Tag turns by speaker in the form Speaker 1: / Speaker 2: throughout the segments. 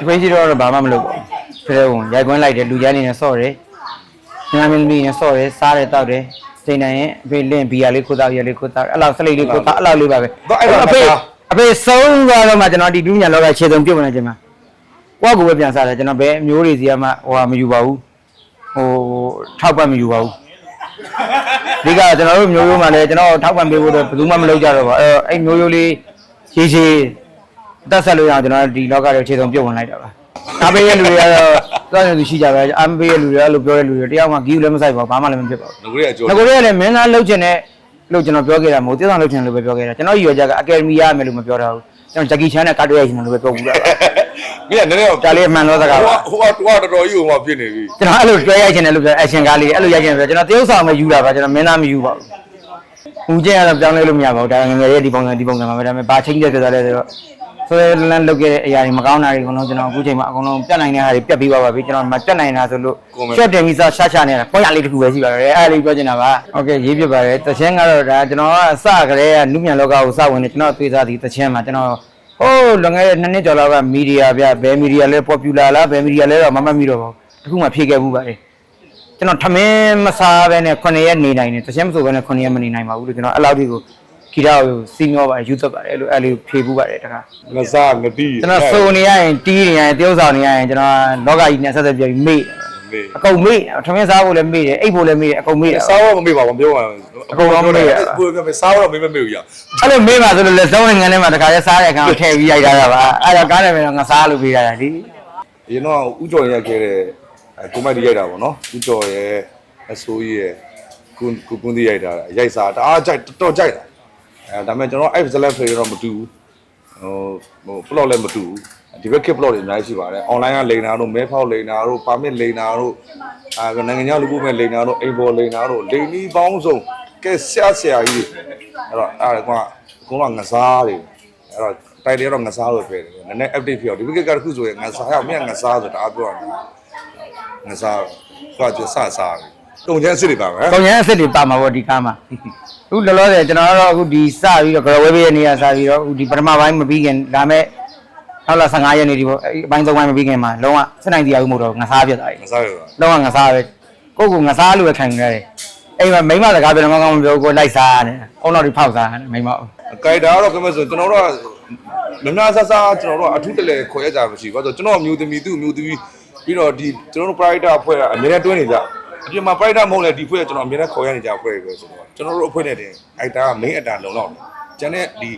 Speaker 1: ဒီခွေးရှိတော့ဘာမှမလုပ်ပါဘူးဖရဲဝင်ရိုက်ကွင်းလိုက်တယ်လူချမ်းနေနဲ့ဆော့တယ်ညမင်းသမီးနဲ့ဆော့တယ်စားတယ်တောက်တယ်စိန်နိုင်ရင်အဖေလင့်ဘီယာလေးခိုးတောက်ဘီယာလေးခိုးတောက်အဲ့လောက်စလိတ်လေးခိုးတောက်အဲ့လောက်လေးပါပဲအဖေအဖေဆုံးသွားတော့မှကျွန်တော်ဒီဒူးညာလောကခြေစုံပြုတ်နေကြမှာကိုယ့်ကိုယ်ပဲပြန်စားတယ်ကျွန်တော်ဘယ်အမျိုးတွေစီကမှဟိုဟာမယူပါဘူးဟိုထောက်ပတ်မယူပါဘူးဒီကကျွန်တော်တို့မျိုးရိုးမှလည်းကျွန်တော်ထောက်ပံ့ပေးဖို့တော့ဘယ်သူမှမလုပ်ကြတော့ပါအဲအဲ့မျိုးရိုးလေးရေးရှိ တက်ဆက်လို့ရအောင်ကျွန်တော်ဒီလောကတွေခြေစုံပြုတ်ဝင်လိုက်တာပါအားပေးရလူတွေကတော့သွားနေသူရှိကြပဲအားမပေးရလူတွေအဲ့လိုပြောရလူတွေတယောက်မှဂီးလည်းမဆိုင်ပါဘူးဘာမှလည်းမဖြစ်ပါဘူး
Speaker 2: ငကိုရဲ့အကျော်
Speaker 1: ငါကိုယ်လည်းမင်းသားလှုပ်ချင်တဲ့လို့ကျွန်တော်ပြောခဲ့တာမဟုတ်သေးဆောင်လှုပ်ချင်တယ်လို့ပဲပြောခဲ့တာကျွန်တော်ရွေချက်က Academy ရမယ်လို့မပြောတော့ဘူးကျွန်တော်ဂျက်ကီချန်နဲ့ကာတိုရိုက်ချင်တယ်လို့ပဲပြောဘူးလား
Speaker 2: မင်းကနည်းနည်း
Speaker 1: ဒါလေးအမှန်သောစကားပါ
Speaker 2: ဟိုကဟိုကတော်တော်ကြီးဟိုမှာဖြစ်နေပြီ
Speaker 1: ကျွန်တော်အဲ့လိုတွဲရိုက်ချင်တယ်လို့ပြော action ကားလေးအဲ့လိုရိုက်ချင်တယ်ပြောကျွန်တော်တရုပ်ဆောင်ပဲယူတာပါကျွန်တော်မင်းသားမယူပါဘူးဦးကျင်းကတော့ပြောင်းလဲလို့မရပါဘူးဒါငယ်ငယ်လေးဒီပုံစံဒီပုံစံမှာပဲဒါပေမဲ့ဘာချင်းတဲ့ကြတယ်ဆိုတော့ ဆိုရလန်းလုတ်ခဲ့တဲ့အရာတွေမကောင်းတာတွေအကုန်လုံးကျွန်တော်အခုချိန်မှာအကုန်လုံးပြတ်နိုင်တဲ့ဟာတွေပြတ်ပြီးပါပါပြီကျွန်တော်မပြတ်နိုင်တာဆိုလို့ ရှော့တင်ပြီးစားရှာရှာနေတာpoint ရလေးတစ်ခုပဲရှိပါတယ်အဲ့ဒါလေးပြောချင်တာပါโอเคရေးပြပါတယ်တချင်းကတော့ဒါကျွန်တော်ကအစကတည်းကနုမြန်လောကကိုစဝင်နေကျွန်တော်တွေ့စားသည်တချင်းမှာကျွန်တော်ဟိုးလွန်ခဲ့တဲ့နှစ်နှစ်ကျော်လောက်ကမီဒီယာဗျဘယ်မီဒီယာလဲ popular လားဘယ်မီဒီယာလဲတော့မမှတ်မိတော့ပါဘူးတခုမှဖြေခဲ့မှုပါတယ်ကျွန်တော်ထမင်းမစားဘဲနဲ့9ရက်နေနိုင်တယ်တချင်းမဆိုဘဲနဲ့9ရက်မနေနိုင်ပါဘူးလို့ကျွန်တော်အဲ့လောက်ဒီကို ခီရာကိုစီမျောပါတယ်ယူသက်ပါတယ်အဲ့လိုအဲ့လေးဖြေမှုပါတယ်တခါ
Speaker 2: ငစားငတိ
Speaker 1: ကျွန်တော်စုံနေရရင်တီးနေရရင်တယောက်ဆောင်နေရရင်ကျွန်တော်လောကကြီးနဲ့ဆက်ဆက်ပြပြီးမေ့တယ်
Speaker 2: မေး
Speaker 1: အကုန်မေ့တယ်ထမင်းစားဖို့လည်းမေ့တယ်အိတ်ဖို့လည်းမေ့တယ်အကုန်မေ့တယ်
Speaker 2: စားတော့မမေးပါဘူးပြောပါဘူး
Speaker 1: အကုန်လုံးမေးရတာ
Speaker 2: ကိုယ်ကစားတော့မေးမမေးဘူးရ
Speaker 1: အဲ့လိုမေ့ပါဆိုလို့လက်စုံနိုင်ငံထဲမှာတခါရဲစားတဲ့အခါကိုထည့်ပြီးရိုက်ထားတာပါအဲ့တော့ကားတယ်ပဲတော့ငါစားလို့ပေးရတာဒီ
Speaker 2: အရင်တော့ဥကြော်ရက်ခဲ့တဲ့ကိုမိုက်ဒီရိုက်တာပေါ့နော်ဥကြော်ရဲ့အစိုးရရဲ့ကိုကိုကွန်းဒီရိုက်တာရိုက်စားတအားကြိုက်တော်တော်ကြိုက်တာ အဲဒါပေမဲ့ကျွန်တော်အဲ့ဇလက်ဖေးတော့မတူဘူးဟိုဟို plot လည်းမတူဘူးဒီဘက် kit plot တွေအများကြီးရှိပါတယ် online ကလိန်တာတို့မဲဖောက်လိန်တာတို့ permit လိန်တာတို့အာနိုင်ငံခြားလူမှုမဲ့လိန်တာတို့အိမ်ပေါ်လိန်တာတို့လိန်နီးပေါင်းစုံကဲဆရာဆရာကြီးအဲ့တော့အဲ့ဒါကအကုန်လုံးငစားတွေအဲ့တော့တိုက်တယ်တော့ငစားလို့ပြောတယ်နည်းနည်း update ဖြစ်အောင်ဒီဘက်ကကတစ်ခုဆိုရင်ငစားရမင်းငစားဆိုတာအားပြောတာငစားကွာကျဆ ဆာတုံချမ်းစစ်တွေပါမယ်
Speaker 1: ကောင်းရန်အစ်စ်တွေပါမှာပေါ့ဒီကားမှာအခုလောလောဆယ်ကျွန်တော်ကတော့အခုဒီစပြီးတော့ graduate ရဲ့နေရာစပြီးတော့အခုဒီပထမပိုင်းမပြီးခင်ဒါမဲ့နောက်လာ15ရက်နေဒီပေါ့အဲ့အပိုင်း၃ပိုင်းမပြီးခင်မှာလုံးဝစက်နိုင်တရားဦးမို့တော့ငါစားပြတ်သွားပြီ
Speaker 2: ငစားရတာ
Speaker 1: လုံးဝငါစားပဲကိုယ့်ကိုငါစားလို့ပဲခံနေရတယ်အိမ်မှာမိမစကားပြောတယ်မကောင်းမပြောဘူးကိုလိုက်စားရတယ်အုံတော့ဒီဖောက်စားရတယ်မိမ
Speaker 2: အကြိုက်တာကတော့ကမဲဆိုကျွန်တော်တို့ကမများဆဆကျွန်တော်တို့ကအထူးတလဲခေါ်ရကြမရှိဘူးဘာလို့ကျွန်တော်မျိုးသမီးသူ့မျိုးသမီးပြီးတော့ဒီကျွန်တော်တို့ private အဖွဲ့ကအများနဲ့တွဲနေကြ အပြင်မှာ private မဟုတ်လေဒီဖွဲ့ကကျွန်တော်အများနဲ့ခေါ်ရနေကြအဖွဲ့ပဲဆိုတော့ကျွန်တော်တို့အဖွဲ့နဲ့တင်အိုက်တာက main အတာလုံလောက်တယ်ကျန်တဲ့ဒီ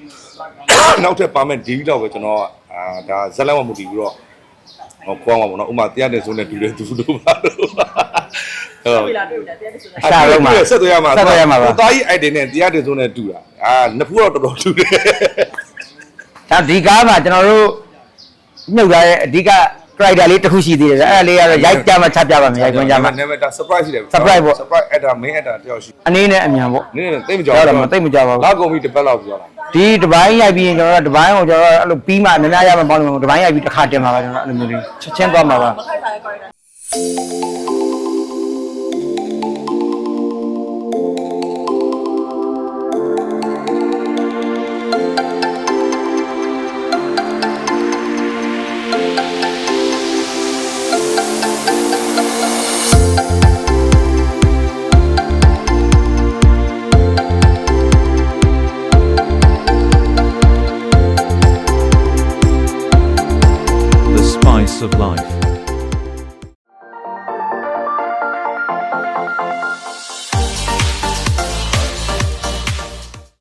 Speaker 2: နောက်ထပ်ပါမဲ့ဒီတော့ပဲကျွန်တော်အာဒါဇက်လက်မမူတည်ပြီးတော့ဟောခေါင်းပါဘောနော်ဥမာတရားတဲ့ဆိုနဲ့တူတယ်သူတို့ပါလို့ဟုတ်
Speaker 3: တွေ့လာတွေ့လာတရားတစ်စုံ
Speaker 1: အရှာလုံးမှာ
Speaker 2: ဆက်သွယ်ရမှာ
Speaker 1: ဆက်သွယ်ရမှာပါ
Speaker 2: တာကြီး idea နဲ့တရားတင်ဆုံးနဲ့တူတာအာနှစ်ဖူးတော့တော်တော်တူတယ်
Speaker 1: ဒါဒီကားမှာကျွန်တော်တို့မြုပ်ထားတဲ့အဓိက character လေးတစ်ခုရှိသေးတယ်အဲ့ဒါလေးကတော့ရိုက်ကြမှာချပြပါမယ်ရိုက်ခွင့်ကြမှာ
Speaker 2: နာမည်ဒါ surprise ရှိတယ်
Speaker 1: surprise ပေါ့
Speaker 2: surprise actor main actor တယောက်ရှိ
Speaker 1: အနေနဲ့အမြန်ပေါ့
Speaker 2: နည်းနည်းသိမကြောက်
Speaker 1: ပြောတော့မသိမကြပါဘူး
Speaker 2: လာကုန်ပြီတစ်ပတ်လောက်ပြောတာ
Speaker 1: ဒီတပိုင်းရိုက်ပြီးရင်ကျွန်တော်တို့တပိုင်းကိုကျွန်တော်တို့အဲ့လိုပြီးမှများများရမှာပေါ့လို့တပိုင်းရိုက်ပြီးတစ်ခါတင်မှာပါကျွန်တော်အဲ့လိုမျိုးလေးချက်ချင်းသွားမှာပါ
Speaker 3: မခိုက်
Speaker 4: of life.